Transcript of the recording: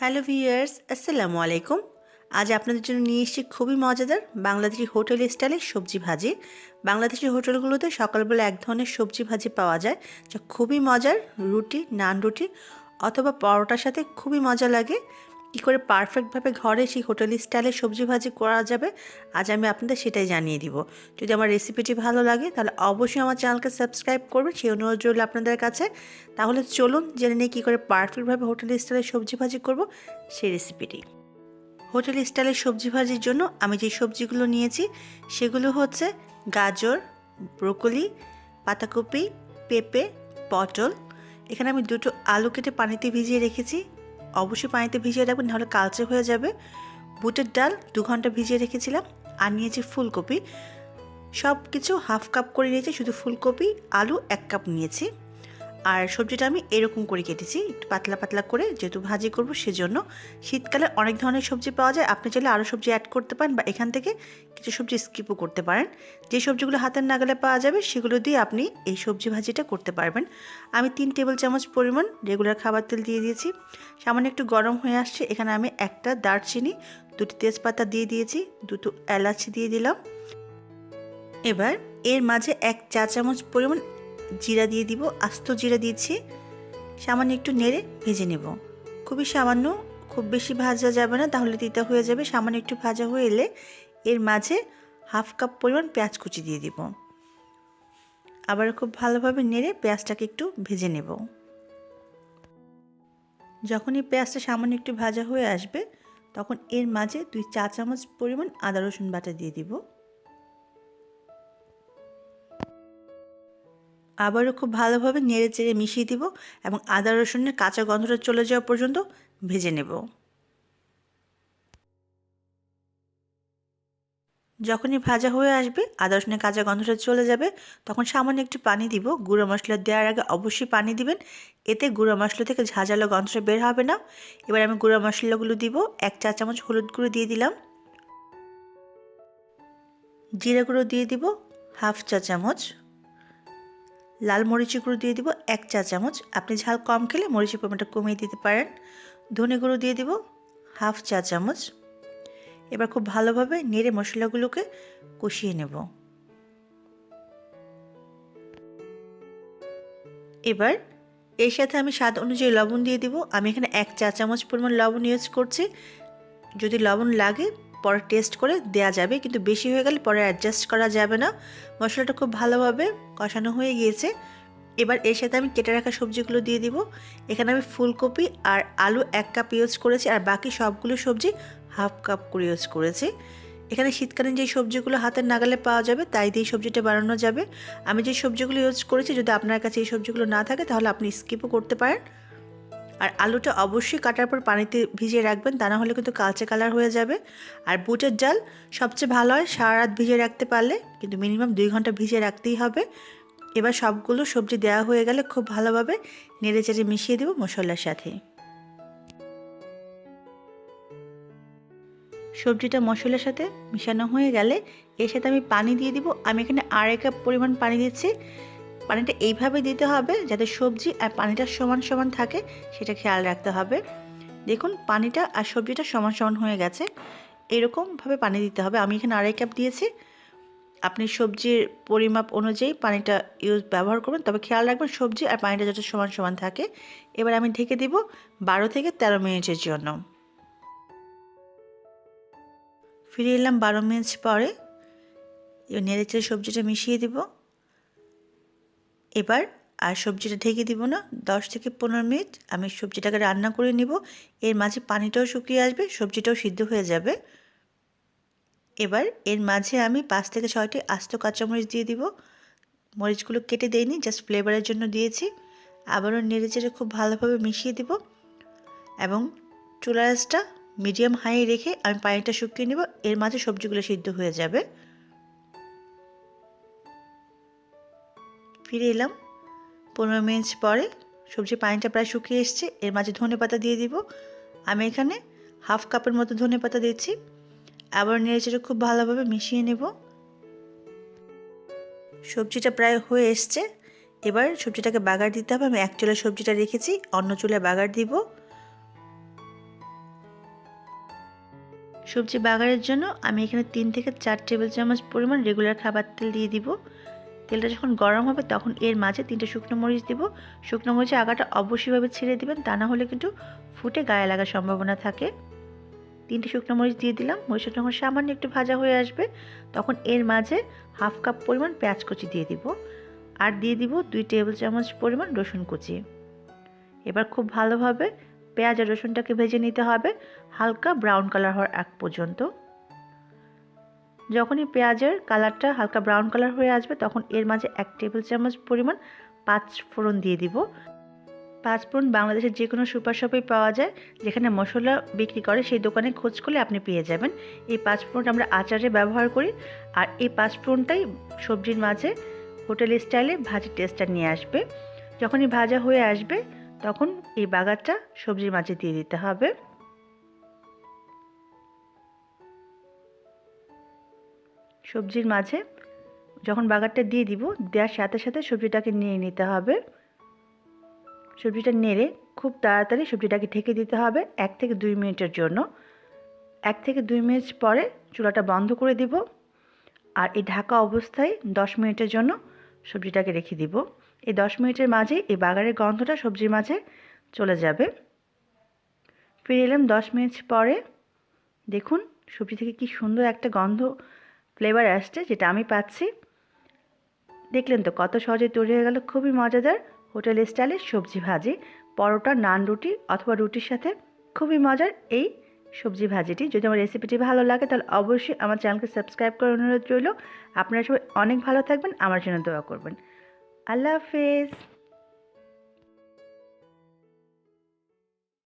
Hello viewers, আসসালামু আলাইকুম। আজ আপনাদের জন্য নিয়ে এসেছি খুবই মজাদার বাংলাদেশি হোটেল স্টাইলের সবজি ভাজি। বাংলাদেশি হোটেলগুলোতে সকালবেলা এক ধরনের সবজি ভাজি পাওয়া যায়, যা খুবই মজার, রুটি, নান রুটি অথবা পরোটার সাথে খুবই মজা লাগে। কী করে পারফেক্টভাবে ঘরে সেই হোটেল স্টাইলে সবজি ভাজি করা যাবে, আজ আমি আপনাদের সেটাই জানিয়ে দিব। যদি আমার রেসিপিটি ভালো লাগে, তাহলে অবশ্যই আমার চ্যানেলকে সাবস্ক্রাইব করবেন, সেই অনুরোধ রইল আপনাদের কাছে। তাহলে চলুন জেনে নিই কী করে পারফেক্টভাবে হোটেল স্টাইলে সবজি ভাজি করব, সেই রেসিপিটি হোটেল স্টাইলের সবজি ভাজির জন্য আমি যে সবজিগুলো নিয়েছি, সেগুলো হচ্ছে গাজর, ব্রোকলি, পাতাকপি, পেঁপে, পটল। এখানে আমি দুটো আলু কেটে পানিতে ভিজিয়ে রেখেছি। অবশ্যই পানিতে ভিজিয়ে রাখবেন, নাহলে কালচে হয়ে যাবে। বুটের ডাল দু ঘণ্টা ভিজিয়ে রেখেছিলাম আর নিয়েছি ফুলকপি। সব কিছু হাফ কাপ করে নিয়েছি, শুধু ফুলকপি, আলু এক কাপ নিয়েছি। আর সবজিটা আমি এরকম করে কেটেছি, একটু পাতলা পাতলা করে যেহেতু ভাজি করব সেজন্য। শীতকালে অনেক ধরনের সবজি পাওয়া যায়, আপনি চাইলে আরও সবজি অ্যাড করতে পারেন বা এখান থেকে কিছু সবজি স্কিপও করতে পারেন। যে সবজিগুলো হাতের নাগালে পাওয়া যাবে সেগুলো দিয়ে আপনি এই সবজি ভাজিটা করতে পারবেন। আমি তিন টেবিল চামচ পরিমাণ রেগুলার খাবার তেল দিয়ে দিয়েছি। সামান্য একটু গরম হয়ে আসছে, এখানে আমি একটা দারচিনি, দুটি তেজপাতা দিয়ে দিয়েছি, দুটো এলাচ দিয়ে দিলাম। এবার এর মাঝে এক চা চামচ পরিমাণ জিরা দিয়ে দিব, আস্ত জিরা দিয়েছি। সামান্য একটু নেড়ে ভেজে নেব। খুবই সামান্য, খুব বেশি ভাজা যাবে না, তাহলে তিতা হয়ে যাবে। সামান্য একটু ভাজা হয়ে এলে এর মাঝে হাফ কাপ পরিমাণ পেঁয়াজ কুচি দিয়ে দিব। আবার খুব ভালোভাবে নেড়ে পেঁয়াজটাকে একটু ভেজে নেব। যখন এই পেঁয়াজটা সামান্য একটু ভাজা হয়ে আসবে, তখন এর মাঝে দুই চা চামচ পরিমাণ আদা রসুন বাটা দিয়ে দিব। আবারও খুব ভালোভাবে নেড়ে চেড়ে মিশিয়ে দিব এবং আদা রসুনের কাঁচা গন্ধটা চলে যাওয়া পর্যন্ত ভেজে নেব। যখনই ভাজা হয়ে আসবে, আদা রসুনের কাঁচা গন্ধটা চলে যাবে, তখন সামান্য একটু পানি দিব। গুঁড়ো মশলা দেওয়ার আগে অবশ্যই পানি দিবেন। এতে গুঁড়ো মশলা থেকে ঝাঁঝালো গন্ধটা বের হবে না। এবার আমি গুঁড়ো মশলাগুলো দিব। এক চা চামচ হলুদ গুঁড়ো দিয়ে দিলাম। জিরা গুঁড়ো দিয়ে দিব। হাফ চা চামচ লাল মরিচি গুঁড়ো দিয়ে দিব এক চা চামচ। আপনি ঝাল কম খেলে মরিচের পরিমাণটা কমিয়ে দিতে পারেন। ধনে গুঁড়ো দিয়ে দিব হাফ চা চামচ। এবার খুব ভালোভাবে নেড়ে মশলাগুলোকে কষিয়ে নেব। এবার এর সাথে আমি স্বাদ অনুযায়ী লবণ দিয়ে দিব। আমি এখানে এক চা চামচ পরিমাণ লবণ ইউজ করছি। যদি লবণ লাগে পরে টেস্ট করে দেয়া যাবে, কিন্তু বেশি হয়ে গেলে পরে অ্যাডজাস্ট করা যাবে না। মশলাটা খুব ভালোভাবে কষানো হয়ে গিয়েছে। এবার এর সাথে আমি কেটে রাখা সবজিগুলো দিয়ে দিব। এখানে আমি ফুলকপি আর আলু এক কাপ ইউজ করেছি, আর বাকি সবগুলো সবজি হাফ কাপ করে ইউজ করেছি। এখানে শীতকালীন যে সবজিগুলো হাতের নাগালে পাওয়া যাবে, তাই দিয়ে সবজিটা বানানো যাবে। আমি যে সবজিগুলো ইউজ করেছি, যদি আপনার কাছে এই সবজিগুলো না থাকে, তাহলে আপনি স্কিপও করতে পারেন। আর আলুটা অবশ্যই কাটার পর পানিতে ভিজিয়ে রাখবেন, তা না হলে কিন্তু কালচে কালার হয়ে যাবে। আর বুটের ডাল সবচেয়ে ভালো হয় সারা রাত ভিজিয়ে রাখতে পারলে, কিন্তু মিনিমাম দুই ঘণ্টা ভিজিয়ে রাখতেই হবে। এবার সবগুলো সবজি দেওয়া হয়ে গেলে খুব ভালোভাবে নেড়ে চেড়ে মিশিয়ে দেবো মশলার সাথে। সবজিটা মশলার সাথে মিশানো হয়ে গেলে, এর সাথে আমি পানি দিয়ে দিব। আমি এখানে আড়াই কাপ পরিমাণ পানি দিচ্ছি। পানিটা এইভাবে দিতে হবে যাতে সবজি আর পানিটা সমান সমান থাকে, সেটা খেয়াল রাখতে হবে। দেখুন, পানিটা আর সবজিটা সমান সমান হয়ে গেছে। এরকমভাবে পানি দিতে হবে। আমি এখানে আড়াই কাপ দিয়েছি। আপনি সবজির পরিমাপ অনুযায়ী পানিটা ইউজ ব্যবহার করবেন তবে খেয়াল রাখবেন, সবজি আর পানিটা যাতে সমান সমান থাকে। এবার আমি ঢেকে দিব বারো থেকে তেরো মিনিটের জন্য। ফিরে এলাম বারো মিনিট পরে। নেড়ে চেড়ে সবজিটা মিশিয়ে দিব। এবার আর সবজিটা ঢেকে দিব না। দশ থেকে পনেরো মিনিট আমি সবজিটাকে রান্না করে নিব। এর মাঝে পানিটাও শুকিয়ে আসবে, সবজিটাও সিদ্ধ হয়ে যাবে। এবার এর মাঝে আমি পাঁচ থেকে ছয়টি আস্ত কাঁচামরিচ দিয়ে দিব। মরিচগুলো কেটে দেয়নি জাস্ট ফ্লেভারের জন্য দিয়েছি। আবারও নেড়ে চেড়ে খুব ভালোভাবে মিশিয়ে দিব। এবং চুলা মিডিয়াম হাই রেখে আমি পানিটা শুকিয়ে নেব। এর মাঝে সবজিগুলো সিদ্ধ হয়ে যাবে। ফিরে এলাম। পনেরো মিনিট পরে সবজির পানিটা প্রায় শুকিয়ে এসছে। এর মাঝে ধনে পাতা দিয়ে দিব। আমি এখানে হাফ কাপের মতো ধনে পাতা দিচ্ছি আবার নেড়েচেড়ে খুব ভালোভাবে মিশিয়ে নেব। সবজিটা প্রায় হয়ে এসছে। এবার সবজিটাকে বাগার দিতে হবে। আমি এক চুলায় সবজিটা রেখেছি। অন্য চুলায় বাগার দিব। সবজি বাগারের জন্য আমি এখানে তিন থেকে চার টেবিল চামচ পরিমাণ রেগুলার খাবার তেল দিয়ে দিব। তেলটা যখন গরম হবে তখন এর মাঝে তিনটে শুকনো মরিচ দিব। শুকনো মরিচের আগাটা অবশ্যইভাবে ছেড়ে দিবেন, তা না হলে কিন্তু ফুটে গায়ে লাগার সম্ভাবনা থাকে। তিনটে শুকনো মরিচ দিয়ে দিলাম, মরিচটা যখন সামান্য একটু ভাজা হয়ে আসবে, তখন এর মাঝে হাফ কাপ পরিমাণ পেঁয়াজ কুচি দিয়ে দিব। আর দিয়ে দিব দুই টেবিল চামচ পরিমাণ রসুন কুচি। এবার খুব ভালোভাবে পেঁয়াজ আর রসুনটাকে ভেজে নিতে হবে, হালকা ব্রাউন কালার হওয়ার আগ পর্যন্ত। যখনই পেঁয়াজের কালারটা হালকা ব্রাউন কালার হয়ে আসবে, তখন এর মাঝে এক টেবিল চামচ পরিমাণ পাঁচ ফোড়ন দিয়ে দিব। পাঁচ ফোড়ন বাংলাদেশের যে কোনো সুপার শপেই পাওয়া যায়, যেখানে মশলা বিক্রি করে, সেই দোকানে খোঁজ করলে আপনি পেয়ে যাবেন। এই পাঁচ ফোড়ন আমরা আচারে ব্যবহার করি, আর এই পাঁচ ফোড়নটাই সবজির মাঝে হোটেল স্টাইলে ভাজির টেস্টটা নিয়ে আসবে। যখনই ভাজা হয়ে আসবে, তখন এই বাগারটা সবজির মাঝে দিয়ে দিতে হবে। সবজির মাঝে যখন বাগারটা দিয়ে দিব, দেওয়ার সাথে সাথে সবজিটাকে নিয়ে নিতে হবে। সবজিটা নেড়ে খুব তাড়াতাড়ি সবজিটাকে ঢেকে দিতে হবে এক থেকে দুই মিনিটের জন্য। এক থেকে দুই মিনিট পরে চুলাটা বন্ধ করে দিব আর এই ঢাকা অবস্থায় দশ মিনিটের জন্য সবজিটাকে রেখে দিব। এই দশ মিনিটের মাঝে এই বাগারের গন্ধটা সবজির মাঝে চলে যাবে। ফিরে এলাম দশ মিনিট পরে। দেখুন, সবজি থেকে কি সুন্দর একটা গন্ধ ফ্লেভার আসছে যেটা আমি পাচ্ছি। দেখলেন তো কত সহজে তৈরি হয়ে গেল, খুবই মজাদার। হোটেল স্টাইলের সবজি ভাজি, পরোটা, নান রুটি অথবা রুটির সাথে খুবই মজার এই সবজি ভাজিটি। যদি আমার রেসিপিটি ভালো লাগে তাহলে অবশ্যই আমার চ্যানেলকে সাবস্ক্রাইব করার অনুরোধ রইল। আপনারা সবাই অনেক ভালো থাকবেন, আমার জন্য দোয়া করবেন। আল্লাহ হাফেজ।